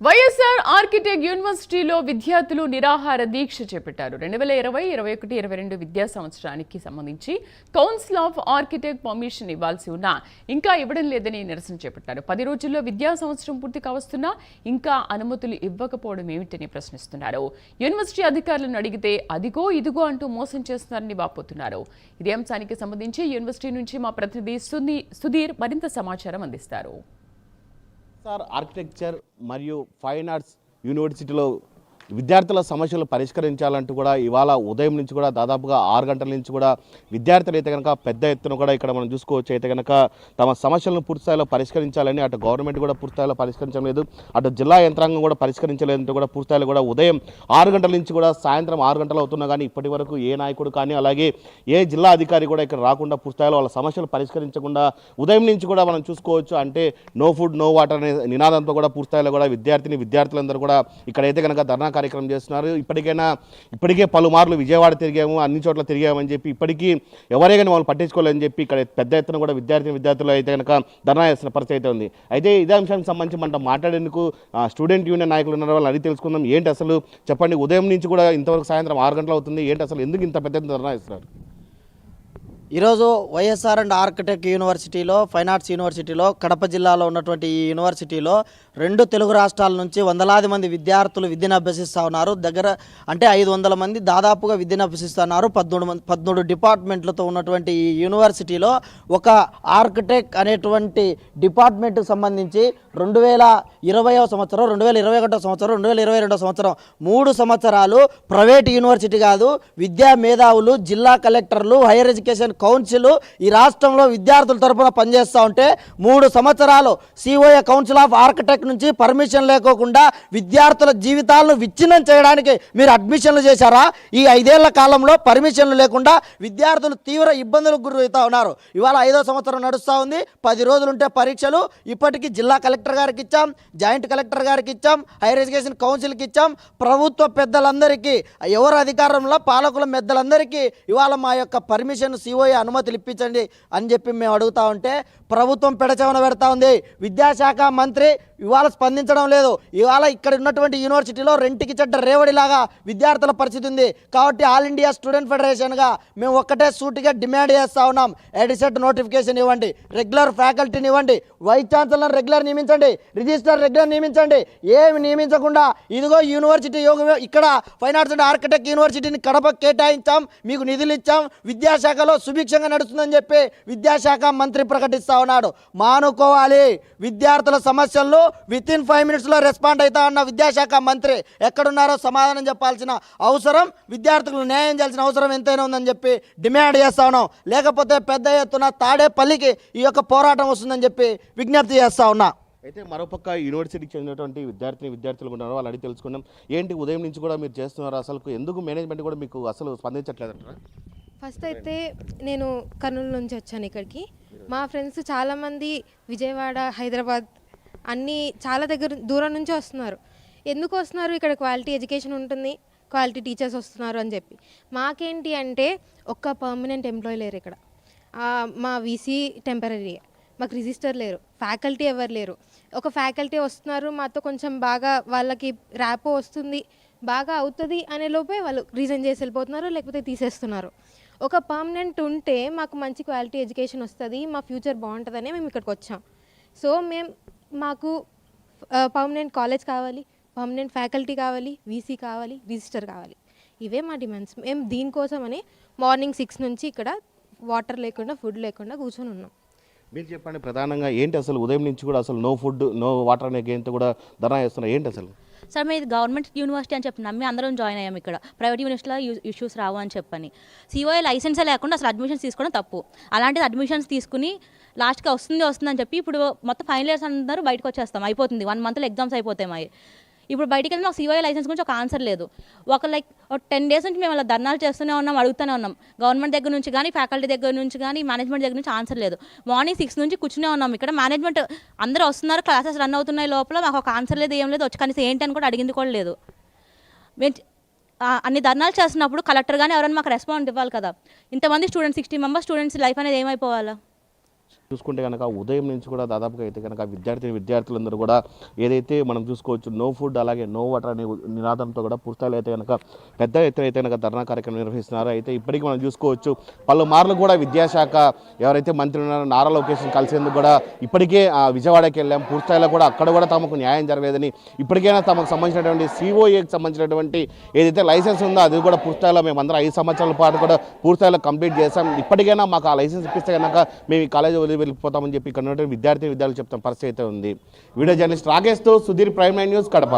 YSR architect యూనివర్సిటీలో విద్యార్థులు నిరాహార దీక్ష చేపట్టారు. రెండు వేల ఇరవై ఇరవై ఒకటి ఇరవై రెండు విద్యా సంవత్సరానికి సంబంధించి కౌన్సిల్ ఆఫ్ ఆర్కిటెక్ట్ పర్మిషన్ ఇవ్వాల్సి ఉన్నా ఇంకా ఇవ్వడం లేదని నిరసన చేపట్టారు. పది రోజుల్లో విద్యా సంవత్సరం పూర్తి కావస్తున్నా ఇంకా అనుమతులు ఇవ్వకపోవడం ఏమిటని ప్రశ్నిస్తున్నారు. యూనివర్సిటీ అధికారులను అడిగితే అదిగో ఇదిగో అంటూ మోసం చేస్తున్నారని వాపోతున్నారు. ఇదే అంశానికి సంబంధించి యూనివర్సిటీ నుంచి మా ప్రతినిధి సుధీర్ మరింత సమాచారం అందిస్తారు. ఆర్కిటెక్చర్ మరియు ఫైన్ ఆర్ట్స్ యూనివర్సిటీలో విద్యార్థుల సమస్యలు పరిష్కరించాలంటూ కూడా ఇవాళ ఉదయం నుంచి కూడా దాదాపుగా ఆరు గంటల నుంచి కూడా విద్యార్థులు అయితే కనుక పెద్ద ఎత్తున కూడా ఇక్కడ మనం చూసుకోవచ్చు అయితే కనుక తమ సమస్యలను పూర్తిస్థాయిలో పరిష్కరించాలని అటు గవర్నమెంట్ కూడా పూర్తిస్థాయిలో పరిష్కరించడం లేదు. అటు జిల్లా యంత్రాంగం కూడా పరిష్కరించలేదంటూ కూడా పూర్తిస్థాయిలో కూడా ఉదయం ఆరు గంటల నుంచి కూడా సాయంత్రం ఆరు గంటలు అవుతున్నా కానీ ఇప్పటి వరకు ఏ నాయకుడు కానీ అలాగే ఏ జిల్లా అధికారి కూడా ఇక్కడ రాకుండా పూర్తిస్థాయిలో వాళ్ళ సమస్యలు పరిష్కరించకుండా ఉదయం నుంచి కూడా మనం చూసుకోవచ్చు అంటే నో ఫుడ్ నో వాటర్ అనే నినాదంతో కూడా పూర్తిస్థాయిలో కూడా విద్యార్థిని విద్యార్థులందరూ కూడా ఇక్కడైతే కనుక ధర్నా కార్యక్రమం చేస్తున్నారు. ఇప్పటికైనా ఇప్పటికే పలుమార్లు విజయవాడ తిరిగాము అన్ని చోట్ల తిరిగామని చెప్పి ఇప్పటికీ ఎవరే కానీ వాళ్ళు పట్టించుకోలేదని చెప్పి ఇక్కడ పెద్ద ఎత్తున కూడా విద్యార్థిని విద్యార్థులు అయితే కనుక ధర్నా చేస్తున్న పరిస్థితి అయితే ఉంది. అయితే ఇదే అంశానికి సంబంధించి మనం మాట్లాడేందుకు స్టూడెంట్ యూనియన్ నాయకులు ఉన్నారు వాళ్ళని అడిగి తెలుసుకుందాం. ఏంటి అసలు చెప్పండి. ఉదయం నుంచి కూడా ఇంతవరకు సాయంత్రం ఆరు గంటలు అవుతుంది. ఏంటి అసలు ఎందుకు ఇంత పెద్ద ఎత్తున ధర్నా ఇస్తున్నారు ఈరోజు వైఎస్ఆర్ అండ్ ఆర్కిటెక్ట్ యూనివర్సిటీలో ఫైన్ ఆర్ట్స్ యూనివర్సిటీలో కడప జిల్లాలో ఉన్నటువంటి ఈ యూనివర్సిటీలో రెండు తెలుగు రాష్ట్రాల నుంచి వందలాది మంది విద్యార్థులు విద్యను అభ్యసిస్తూ ఉన్నారు. దగ్గర అంటే ఐదు వందల మంది దాదాపుగా విద్యను అభ్యసిస్తున్నారు పద్మూడు మంది పద్మూడు డిపార్ట్మెంట్లతో ఉన్నటువంటి ఈ యూనివర్సిటీలో ఒక ఆర్కిటెక్ట్ అనేటువంటి డిపార్ట్మెంట్కి సంబంధించి రెండు వేల ఇరవయో సంవత్సరం రెండు వేల ఇరవై ఒకటో సంవత్సరం రెండు వేల ఇరవై రెండో సంవత్సరం మూడు సంవత్సరాలు ప్రైవేట్ యూనివర్సిటీ కాదు. విద్యా మేధావులు జిల్లా కలెక్టర్లు హైయర్ ఎడ్యుకేషన్ కౌన్సిల్ ఈ రాష్ట్రంలో విద్యార్థుల తరపున పనిచేస్తూ ఉంటే మూడు సంవత్సరాలు సిఓఏ కౌన్సిల్ ఆఫ్ ఆర్కిటెక్ట్ నుంచి పర్మిషన్ లేకోకుండా విద్యార్థుల జీవితాలను విచ్ఛిన్నం చేయడానికి మీరు అడ్మిషన్లు చేశారా? ఈ ఐదేళ్ళ కాలంలో పర్మిషన్లు లేకుండా విద్యార్థులు తీవ్ర ఇబ్బందులకు గురవుతూ ఉన్నారు. ఇవాళ ఐదో సంవత్సరం నడుస్తూ ఉంది. పది రోజులుంటే పరీక్షలు. ఇప్పటికీ జిల్లా కలెక్టర్ గారికి ఇచ్చాం. జాయింట్ కలెక్టర్ గారికి ఇచ్చాం. హైయర్ ఎడ్యుకేషన్ కౌన్సిల్కి ఇచ్చాం. ప్రభుత్వ పెద్దలందరికీ ఎవరు అధికారంలో పాలకుల పెద్దలందరికీ ఇవాళ మా యొక్క పర్మిషన్ సిఓఏ అనుమతులు ఇప్పించండి అని చెప్పి మేము అడుగుతా ఉంటే ప్రభుత్వం పెడచవన పెడతా ఉంది. విద్యాశాఖ మంత్రి ఇవాళ స్పందించడం లేదు. ఇవాళ ఇక్కడ ఉన్నటువంటి యూనివర్సిటీలో రెంటికి చెడ్డ రేవడిలాగా విద్యార్థుల పరిస్థితి ఉంది. కాబట్టి ఆల్ ఇండియా స్టూడెంట్ ఫెడరేషన్గా మేము ఒక్కటే సూటిగా డిమాండ్ చేస్తూ ఉన్నాం. ఎడిసెట్ నోటిఫికేషన్ ఇవ్వండి. రెగ్యులర్ ఫ్యాకల్టీని ఇవ్వండి. వైస్ ఛాన్సలర్ రెగ్యులర్ నియమించండి. రిజిస్టర్ రెగ్యులర్ నియమించండి. ఏమి నియమించకుండా ఇదిగో యూనివర్సిటీ యోగ ఇక్కడ ఫైన్ ఆర్ట్స్ అండ్ ఆర్కిటెక్ట్ యూనివర్సిటీని కడప కేటాయించాం. మీకు నిధులు ఇచ్చాం. విద్యాశాఖలో సుభిక్షంగా నడుస్తుందని చెప్పి విద్యాశాఖ మంత్రి ప్రకటిస్తా ఉన్నాడు. మానుకోవాలి. విద్యార్థుల సమస్యలను విత్ ఇన్ ఫైవ్ మినిట్స్లో రెస్పాండ్ అవుతా ఉన్న విద్యాశాఖ మంత్రి ఎక్కడున్నారో సమాధానం చెప్పాల్సిన అవసరం విద్యార్థులకు న్యాయం చేయాల్సిన అవసరం ఎంతైనా ఉందని చెప్పి డిమాండ్ చేస్తా ఉన్నాం. లేకపోతే పెద్ద ఎత్తున తాడేపల్లికి ఈ యొక్క పోరాటం వస్తుందని చెప్పి విజ్ఞప్తి చేస్తా ఉన్నా. అయితే మరోపక్క యూనివర్సిటీకి చెందినటువంటి విద్యార్థిని విద్యార్థులు ఉన్నారు వాళ్ళు అడిగి తెలుసుకున్నాం ఏంటి? ఉదయం నుంచి కూడా మీరు చేస్తున్నారు అసలు ఎందుకు మేనేజ్మెంట్ కూడా మీకు అసలు స్పందించట్లేదంటారా? ఫస్ట్ అయితే నేను కర్నూలు నుంచి వచ్చాను ఇక్కడికి. మా ఫ్రెండ్స్ చాలామంది విజయవాడ హైదరాబాద్ అన్నీ చాలా దగ్గర దూరం నుంచి వస్తున్నారు. ఎందుకు వస్తున్నారు? ఇక్కడ క్వాలిటీ ఎడ్యుకేషన్ ఉంటుంది క్వాలిటీ టీచర్స్ వస్తున్నారు అని చెప్పి. మాకేంటి అంటే ఒక్క పర్మనెంట్ ఎంప్లాయీ లేరు ఇక్కడ. మా వీసీ టెంపరీ. మాకు రిజిస్టర్ లేరు ఫ్యాకల్టీ ఎవరు లేరు. ఒక ఫ్యాకల్టీ వస్తున్నారు మాతో కొంచెం బాగా వాళ్ళకి ర్యాపో వస్తుంది బాగా అవుతుంది అనే లోపే వాళ్ళు రీజన్ చేసి వెళ్ళిపోతున్నారు లేకపోతే తీసేస్తున్నారు. ఒక పర్మనెంట్ ఉంటే మాకు మంచి క్వాలిటీ ఎడ్యుకేషన్ వస్తుంది మా ఫ్యూచర్ బాగుంటుందనే మేము ఇక్కడికి వచ్చాం. సో మేము మాకు పర్మనెంట్ కాలేజ్ కావాలి పర్మనెంట్ ఫ్యాకల్టీ కావాలి వీసీ కావాలి రిజిస్టర్ కావాలి. ఇవే మా డిమాండ్స్ మేము దీనికోసమని మార్నింగ్ సిక్స్ నుంచి ఇక్కడ వాటర్ లేకుండా ఫుడ్ లేకుండా కూర్చొని ఉన్నాం. మీరు చెప్పండి ప్రధానంగా ఏంటి అసలు ఉదయం నుంచి కూడా అసలు నో ఫుడ్ నో వాటర్ అనే గేమ్తో కూడా ధర్నా చేస్తున్నారు? ఏంటి అసలు? సార్ మేము ఇది గవర్నమెంట్ యూనివర్సిటీ అని చెప్పి నమ్మి అందరం జాయిన్ అయ్యాం ఇక్కడ. ప్రైవేట్ యూనివర్సిటీలో ఇష్యూస్ రావు అని చెప్పని. సిఓఏ లైసెన్సే లేకుండా అసలు అడ్మిషన్స్ తీసుకోవడం తప్పు. అలాంటిది అడ్మిషన్స్ తీసుకుని లాస్ట్గా వస్తుంది వస్తుంది అని చెప్పి ఇప్పుడు మొత్తం ఫైనల్ ఇయర్స్ అందరూ బయటకు వచ్చేస్తాం. అయిపోతుంది. వన్ మంత్లో ఎగ్జామ్స్ అయిపోతాయి మరి. ఇప్పుడు బయటికి వెళ్ళి మాకు సిఓఏ లైసెన్స్ గురించి ఒక ఆన్సర్ లేదు. ఒక లైక్ ఒక టెన్ డేస్ నుంచి మేము అలా ధర్నాలు చేస్తూనే ఉన్నాం అడుగుతూనే ఉన్నాం. గవర్నమెంట్ దగ్గర నుంచి కానీ ఫ్యాకల్టీ దగ్గర నుంచి కానీ మేనేజ్మెంట్ దగ్గర నుంచి ఆన్సర్ లేదు. మార్నింగ్ సిక్స్ నుంచి కూర్చునే ఉన్నాం ఇక్కడ. మేనేజ్మెంట్ అందరూ వస్తున్నారు క్లాసెస్ రన్ అవుతున్నాయి లోపల మాకు ఒక ఆన్సర్ లేదు ఏం లేదు వచ్చి కనీసం ఏంటి అని కూడా అడిగింది కూడా లేదు. మేము అన్ని ధర్నాలు చేస్తున్నప్పుడు కలెక్టర్ కానీ ఎవరైనా మాకు రెస్పాండ్ ఇవ్వాలి కదా. ఇంతమంది students sixty members students life అనేది ఏమైపోవాలా? చూసుకుంటే కనుక ఉదయం నుంచి కూడా దాదాపుగా అయితే కనుక విద్యార్థి విద్యార్థులందరూ కూడా ఏదైతే మనం చూసుకోవచ్చు నో ఫుడ్ అలాగే నో వాటర్ అనే నినాదంతో కూడా పుస్తకాలు అయితే కనుక పెద్ద ఎత్తున అయితే కనుక ధర్నా కార్యక్రమం నిర్వహిస్తున్నారు. అయితే ఇప్పటికీ మనం చూసుకోవచ్చు పలుమార్లు కూడా విద్యాశాఖ ఎవరైతే మంత్రి ఉన్నారో నారా లోకేష్ని కలిసేందుకు కూడా ఇప్పటికే ఆ, విజయవాడకి వెళ్ళాం. పూర్తిస్థాయిలో కూడా అక్కడ కూడా తమకు న్యాయం జరగలేదని ఇప్పటికైనా తమకు సంబంధించినటువంటి సిఓఏకి సంబంధించినటువంటి ఏదైతే లైసెన్స్ ఉందో అది కూడా పూర్తిస్థాయిలో మేము అందరం ఐదు సంవత్సరాల పాటు కూడా పూర్తిస్థాయిలో కంప్లీట్ చేసాం ఇప్పటికైనా మాకు ఆ లైసెన్స్ ఇప్పిస్తే కనుక మేము ఈ కాలేజీ చదివి వెళ్ళిపోతామని చెప్పి ఇక్కడ ఉన్నటువంటి విద్యార్థి విద్యార్థులు చెప్తాం పరిస్థితి అయితే ఉంది. Video journalist రాకేష్తో Sudheer Prime Nine News Kadapa.